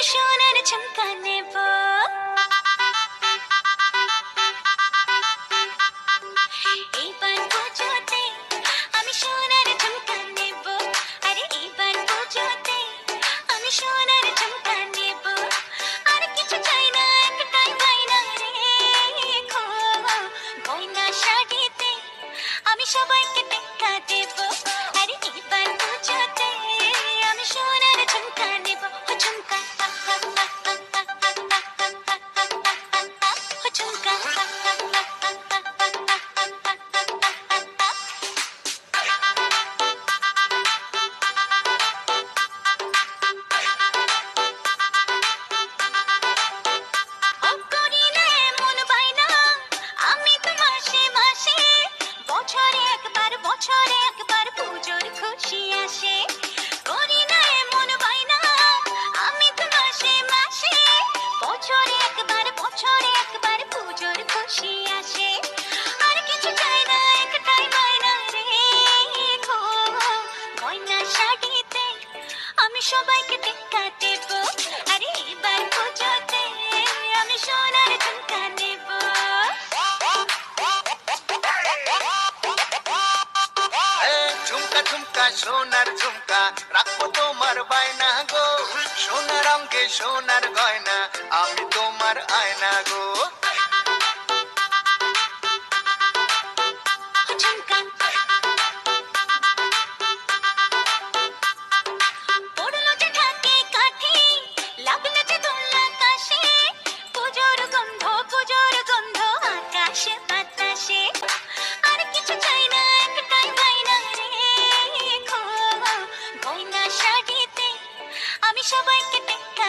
আমি সোনার ঝুমকা নেব এইবার পুজোতে আমি সোনার ঝুমকা নেব আরে এইবার পুজোতে আমি সোনার ঝুমকা নেব আর কিছু চাই না একটাই বায়না রে গয়না শাড়িতে আমি সবাইকে টেক্কা দেব বছরে একবার পুজোর খুশি আসে। করিলে মন বাইনা আমি তো মাসে মাসে। বছরে একবার বছরে একবার পুজোর খুশি আসে। আর কিছু চাই না, একটাই বায়না রে। গো, গয়না শাড়িতে আমি সবাইকে টেক্কা দেব। আরে এবার পুজোতে আমি সোনার ঝুমকা সোনার ঝুমকা রাখব তোমার বায়না গো। সোনার অঙ্গে সোনার গয়না। শাড়িতে আমি সবাইকে টেক্কা